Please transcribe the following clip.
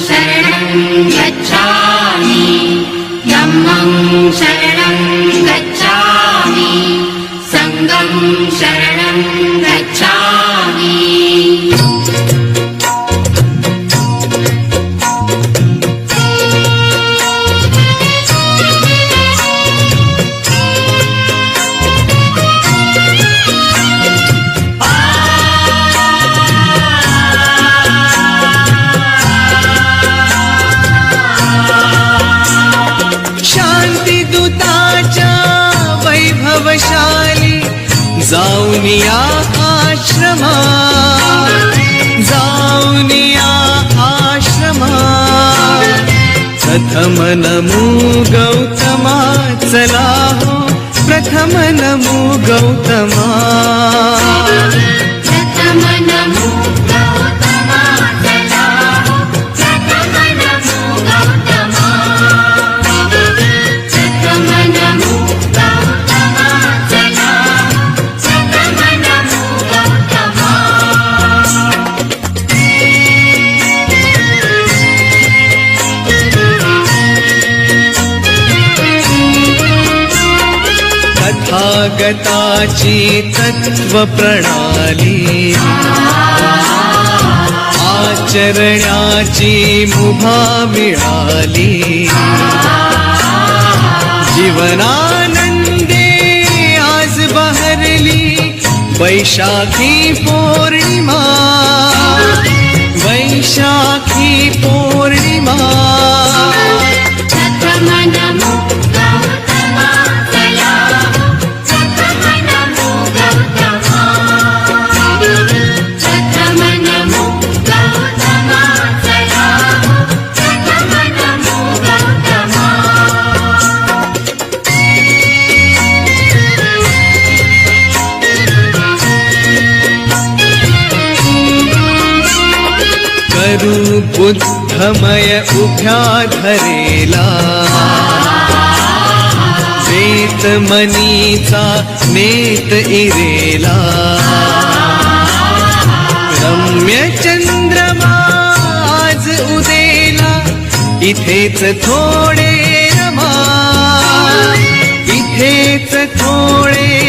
शरणम् गच्छामि। तम्मम् शरणम् गच्छामि। सङ्गम् शरणम् गच्छामि। आश्रमा जाऊनिया आश्रमा। प्रथम नमो गौतमा चला हो प्रथम नमो गौतमा। प्रथम नमो तथागताची तत्त्वप्रणाली आचरण्याची मुभा मिळाली. जीवनानंदे आज बहरली. वैशाखी पौर्णिमा. गुरु बुद्धमय उभ्या धरेला. नेत मनीचा नेत इरेला. रम्य चंद्रमा आज उदेला इथेच थोडे रमा. इथेच थोडे